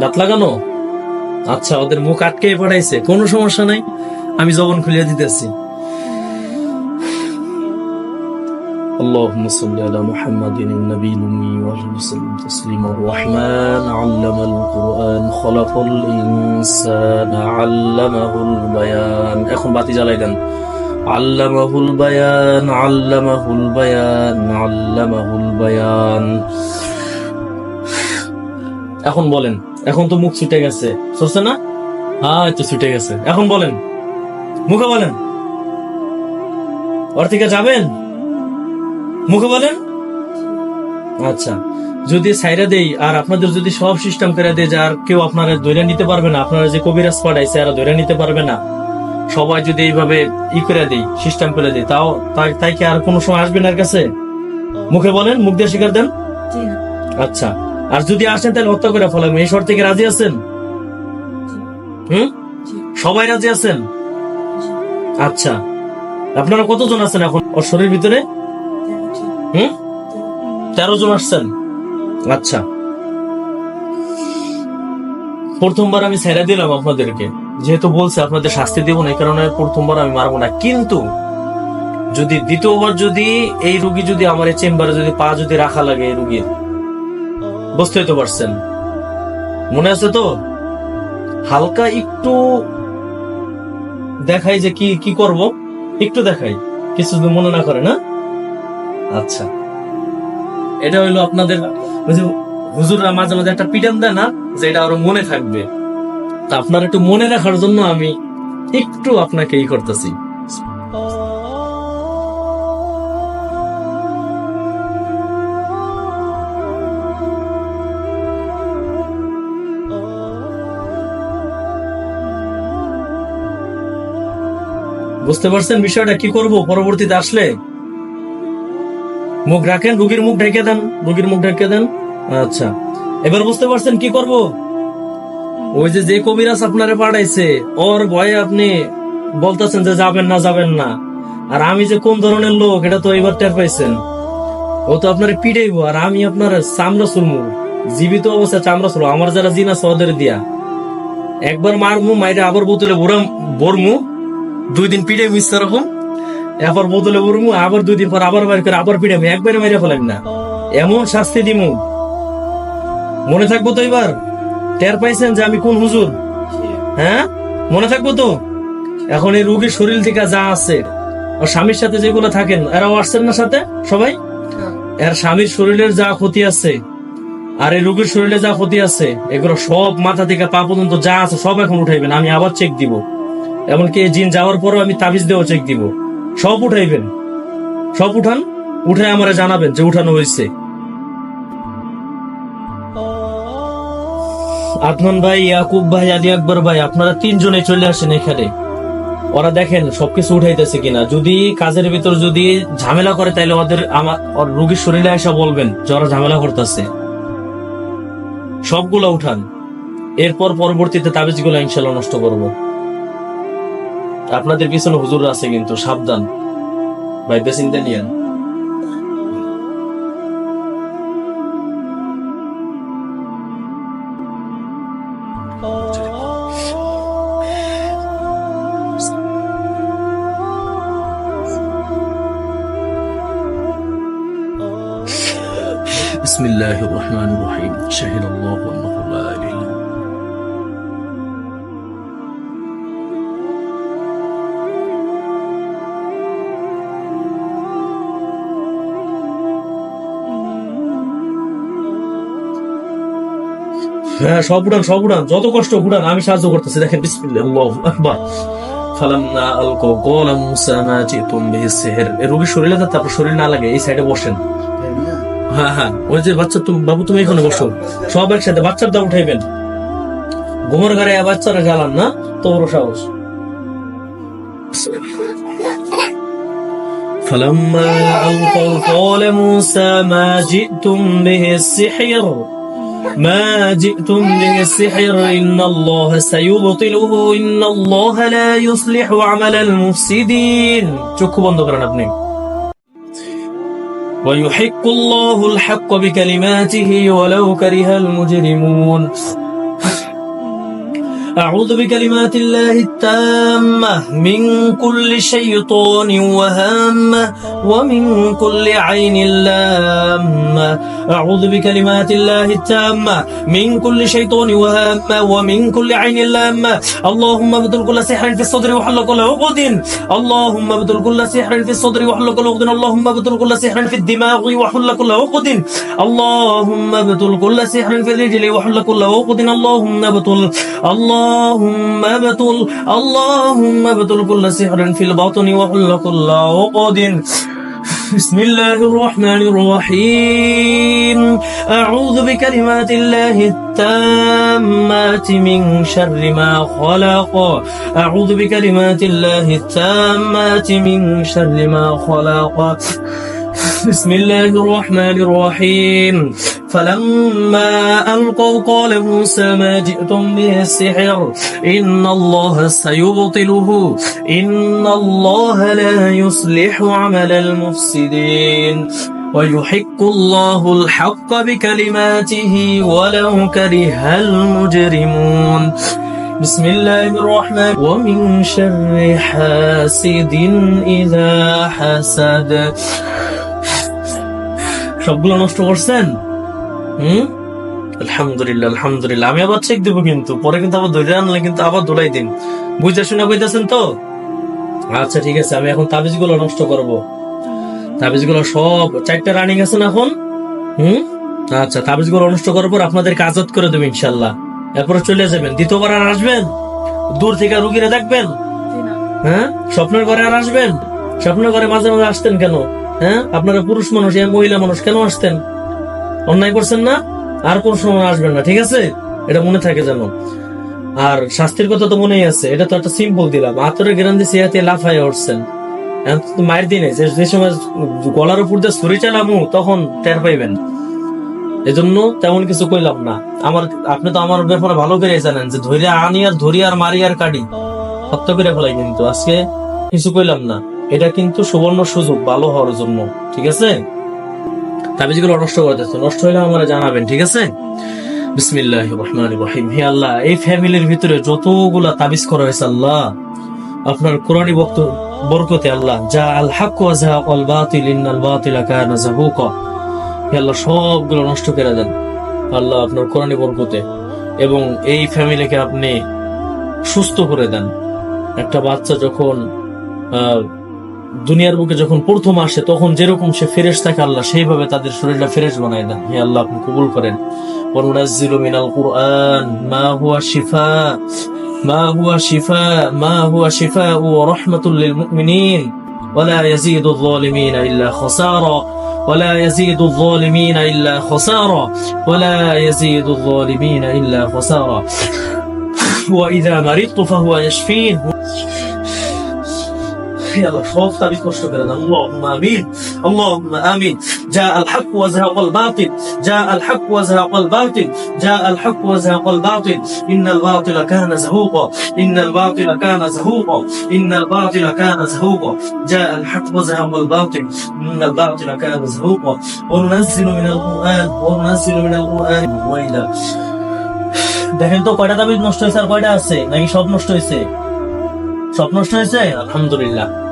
দাঁত লাগানো আচ্ছা ওদের মুখ আটকে পড়াইছে কোনো সমস্যা নাই আমি জবন খুলিয়ে দিতেছি اللهم صل على محمد النبي الأمي وسلم تسليما الرحمن علم القرآن خلق الإنسان علمه البيان এখন বাতি জ্বালাই দেন علمه البيان علمه البيان علمه البيان এখন বলেন এখন তো মুখ ছুটে গেছে। সরছে না? হ্যাঁ তো ছুটে গেছে। এখন বলেন মুখে বলেন। ওর থেকে যাবেন? মুখে বলেন। আচ্ছা যদি সাইরা দেই আর আপনাদের যদি সব সিস্টেম করে দেয় যে আর কেউ আপনারা ধরে নিতে পারবে না আপনারা যে কবিরাজ পাঠাইছে আর ধরে নিতে পারবে না সবাই যদি এইভাবে ই করে দেই সিস্টেম করে দেই তাও তাই কি আর কোনো সময় আসবেন আর কাছে? মুখে বলেন মুখ দিয়ে স্বীকার দেন? আচ্ছা। আর যদি আসেন তাহলে হত্যা করে ফেলাম। এই শর্ত থেকে রাজি আছেন? হুম? সবাই রাজি আছেন? আচ্ছা। আপনারা কতজন আছেন এখন? শরীর ভিতরে? হুম? তেরো জন আসছেন। আচ্ছা। প্রথমবার আমি ছেড়ে দিলাম আপনাদেরকে। যেহেতু বলছে আপনাদের শাস্তি দেবো না, এই কারণে প্রথমবার আমি মারবো না। কিন্তু যদি দ্বিতীয়বার যদি এই রুগী যদি আমার এই চেম্বারে যদি পা যদি রাখা লাগে এই রুগীর বুঝতেই তো পারছেন। মনে আছে তো? হালকা একটু দেখাই যে কি কি করব। একটু দেখাই, কিছু মনে না করে, না? আচ্ছা। এটা হইল আপনাদের, ওই যে হুজুররা মাঝে মাঝে একটা পিটান দেয় না, যে এটা আরও মনে থাকবে। তা আপনার একটু মনে রাখার জন্য আমি একটু আপনাকে ই করতেছি। বুঝতে পারছেন বিষয়টা? কি করব? পরবর্তীতে আসলে মুখ রাখেন, রুগীর মুখ ঢেকে দেন, রুগীর মুখ ঢেকে দেন। আচ্ছা এবার বুঝতে পারছেন কি করব? ওই যে যে কবিরাজ আপনারে পাঠাইছে, ওর ভয়ে আপনি বলতেছেন যে যাবেন না যাবেন না। আর আমি যে কোন ধরনের লোক, এটা তো এবার টের পাইছেন। ও তো আপনার পিড়াইবো আর আমি আপনার চামড়া চুলমু জীবিত অবস্থায় চামড়া চুলবো আমার যারা জিনা ওদের দিয়া। একবার মারমু, মাইরে আবার বোতলে ভরমু। দুই দিন পিড়ে মিস এরকম এরপর বোতলে ভরমু আবার দুই দিন পর আবার বাইর করে আবার পিড়ে একবারে মাইরে ফেলাম না। এমন শাস্তি দিমু। মনে থাকব তো এবার? টের পাইছেন যে আমি কোন হুজুর? হ্যাঁ? মনে থাকব তো? এখন এই রুগীর শরীর থেকে যা আছে ওর স্বামীর সাথে যেগুলো থাকেন এরাও আসছেন না সাথে? সবাই? এর স্বামীর শরীরের যা ক্ষতি আছে আর এই রোগীর শরীরে যা ক্ষতি আছে এগুলো সব মাথা থেকে পা পর্যন্ত যা আছে সব এখন উঠাইবেন। আমি আবার চেক দিব। এমনকি এই জিন যাওয়ার পরও আমি তাবিজ দেওয়া চেক দিব। সব উঠাইবেন। সব উঠান, উঠে আমারে জানাবেন যে উঠানো হয়েছে আদনান ভাই, ইয়াকুব ভাই, আলী আকবর ভাই, আপনারা তিনজনে চলে আসেন এখানে। ওরা দেখেন সবকিছু উঠাইতেছে কিনা। যদি কাজের ভিতর যদি ঝামেলা করে তাহলে ওদের আমার রোগীর শরীরে এসে বলবেন যে ওরা ঝামেলা করতেছে। সবগুলো উঠান। এরপর পরবর্তীতে তাবিজগুলো ইনশাল্লাহ নষ্ট করব। আপনাদের পিছনে হুজুর আছে কিন্তু সাবধান ভাই চিন্তা নিয়েন بسم الله الرحمن الرحيم شهد الله أنه لا হ্যাঁ সব উড়ান সব উড়ান যত কষ্ট উড়ান আমি সাহায্য করতেছি দেখেন বিসমিল্লাহ আল্লাহু আকবার ফালাম্মা আলকো ক্বালা মূসা মা জিতুম বিহি সিহর এই রোগীর শরীরে যাতে আপনার শরীর না লাগে এই সাইডে বসেন হ্যাঁ হ্যাঁ ওই যে বাচ্চা তুমি বাবু তুমি এখানে বসো সব একসাথে বাচ্চার দাম উঠাইবেন ঘুমোর ঘরে বাচ্চারা জ্বালান না তো বড় সাহস فلما ألقوا قال موسى ما جئتم به السحر ما جئتم به السحر إن الله سيبطله إن الله لا يصلح عمل المفسدين চক্ষু বন্ধ করেন আপনি ويحق الله الحق بكلماته ولو كره المجرمون أعوذ بكلمات الله التامة. من كل شيطان وهامة ومن كل عين لامة. أعوذ بكلمات الله التامة. من كل شيطان وهامة ومن كل عين لامة. اللهم ابدل كل سحر في الصدر وحل كل عقد. اللهم ابدل كل سحر في الصدر وحل كل عقد. اللهم ابدل كل سحر في الدماغ وحل كل عقد. اللهم ابدل كل سحر في الرجل وحل كل عقد. اللهم ابدل اللهم ابدل اللهم ابدل كل سحر في الباطن وحل كل عقد. بسم الله الرحمن الرحيم. أعوذ بكلمات الله التامات من شر ما خلق. أعوذ بكلمات الله التامات من شر ما خلق. بسم الله الرحمن الرحيم. فلما ألقوا قال موسى ما جئتم به السحر؟ إن الله سيبطله. إن الله لا يصلح عمل المفسدين. ويحق الله الحق بكلماته ولو كره المجرمون. بسم الله الرحمن. ومن شر حاسد إذا حسد. সবগুলো নষ্ট করছেন? হুম? আলহামদুলিল্লাহ আলহামদুলিল্লাহ। আমি আবার চেক দেবো কিন্তু পরে কিন্তু আবার ধরে আনলে কিন্তু আবার দোলাই দিন। বুঝতে শুনে কইতেছেন তো? আচ্ছা ঠিক আছে আমি এখন তাবিজগুলো নষ্ট করব। তাবিজগুলো সব চারটা রানিং আছে না এখন? হুম? আচ্ছা তাবিজগুলো নষ্ট করার পর আপনাদেরকে আজাদ করে দেবো ইনশাল্লাহ। এরপরে চলে যাবেন। দ্বিতীয়বার আর আসবেন? দূর থেকে রুগীরা দেখবেন? হ্যাঁ? স্বপ্নের ঘরে আর আসবেন? স্বপ্নের ঘরে মাঝে মাঝে আসতেন কেন? হ্যাঁ? আপনারা পুরুষ মানুষ এ মহিলা মানুষ, কেন আসতেন? অন্যায় করছেন না? আর কোন সময় আসবেন না, ঠিক আছে? এটা মনে থাকে যেন। আর শাস্তির কথা তো মনেই আছে, এটা তো একটা সিম্পল দিলাম। আতরে গ্রান দিয়ে সিয়াতে লাফাই উঠছেন। মায়ের দিনে যে সময় গলার উপর দিয়ে ছুরি চালামু, তখন টের পাইবেন। এজন্য তেমন কিছু কইলাম না। আমার আপনি তো আমার ব্যাপারে ভালো করে জানেন যে ধরে আনি আর ধরি আর মারি আর কাটি। হত্যা করে ফেলাই কিন্তু। আজকে কিছু কইলাম না। এটা কিন্তু সুবর্ণ সুযোগ ভালো হওয়ার জন্য ঠিক আছে? তাবিজগুলো নষ্ট করে দিচ্ছে নষ্ট হলে আমার জানাবেন ঠিক আছে? বিসমিল্লাহ রহমান রহিম। হে আল্লাহ এই ফ্যামিলির ভিতরে যতগুলা তাবিজ করা হয়েছে আল্লাহ আপনার কোরআনী বক্ত বরকতে আল্লাহ যা আল হাক ওয়া যাহাক আল বাতিল ইন্নাল বাতিলা কানা যাহুকা। হে আল্লাহ সবগুলো নষ্ট করে দেন আল্লাহ আপনার কোরআনী বরকতে। এবং এই ফ্যামিলিকে আপনি সুস্থ করে দেন। একটা বাচ্চা যখন আহ, দুনিয়ার বুকে যখন প্রথম আসে তখন যেরকম সে ফেরেশ থাকে আল্লাহ সেইভাবে তাদের শরীরটা ফেরেশ বানায় দেন হে আল্লাহ আপনি কবুল করেন وننزل من القرآن ما هو شفاء ما هو شفاء ما هو شفاء ورحمة للمؤمنين ولا يزيد الظالمين إلا خسارة ولا يزيد الظالمين إلا خسارة ولا يزيد الظالمين إلا خسارة وإذا مرضت فهو يشفين দেখেন তো কয়টা তাবিজ নষ্ট হয়েছে আর কয়টা আছে? নাকি সব নষ্ট হয়েছে? সব নষ্ট হয়েছে? আলহামদুলিল্লাহ।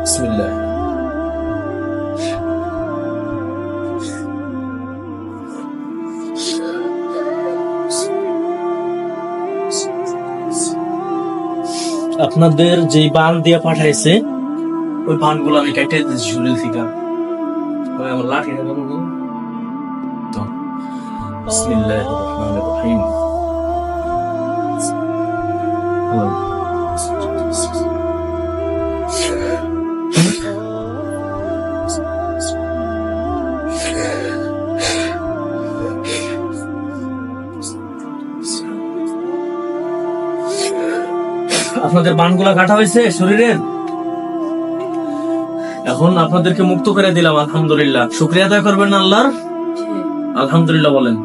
বিসমিল্লাহ। আপনাদের যে বান দিয়ে পাঠাইছে ওই বানগুলো আমি কেটে থেকে ওই আমার লাঠি আপনাদের বানগুলা কাটা হয়েছে শরীরের? এখন আপনাদেরকে মুক্ত করে দিলাম, আলহামদুলিল্লাহ। শুক্রিয়া আদায় করবেন আল্লাহর? আলহামদুলিল্লাহ বলেন।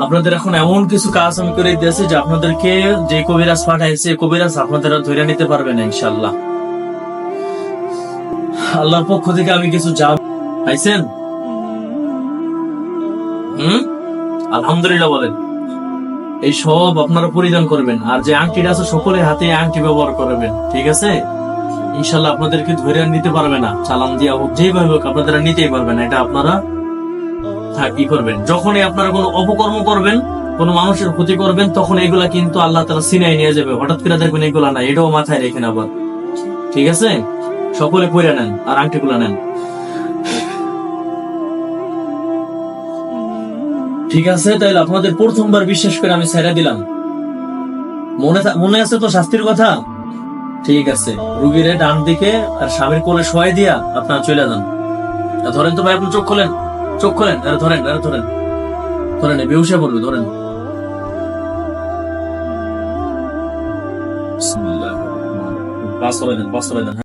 আপনাদের এখন এমন কিছু কাজ আমি করে দিয়েছি যে আপনাদেরকে যে কবিরাজ পাঠাইছে কবিরাজ আপনাদের ধরে নিতে পারবে না ইনশাল্লাহ আল্লাহর পক্ষ থেকে আমি কিছু যা পাইছেন? হুম? আলহামদুলিল্লাহ বলেন। এই সব আপনারা পরিধান করবেন। আর যে আংটিটা আছে সকলে হাতে আংটি ব্যবহার করবেন। ঠিক আছে? ইনশাল্লাহ আপনাদেরকে ধরে নিতে পারবে না। চালান দিয়া হোক যেভাবে হোক আপনারা নিতেই পারবেন এটা আপনারা কি করবেন। যখনই আপনারা কোনো অপকর্ম করবেন, কোনো মানুষের ক্ষতি করবেন, তখন এগুলা কিন্তু আল্লাহ তারা সিনাই নিয়ে যাবে। হঠাৎ করে দেখবেন এগুলা না এটাও মাথায় রেখেন আবার। ঠিক আছে? সকলে পরে নেন আর আংটিগুলো নেন। ঠিক আছে তাহলে আপনাদের প্রথমবার বিশ্বাস করে আমি ছেড়ে দিলাম। মনে মনে আছে তো শাস্তির কথা? ঠিক আছে, রুগীরে ডান দিকে আর স্বামীর কোলে শোয়াই দিয়া আপনার চলে যান। ধরেন তো ভাই, আপনি চোখ খোলেন চোখ খোলেন, আরে ধরেন আরে ধরেন ধরেন বেউসা পড়বে ধরেন। চলে দেন পাঁচ দেন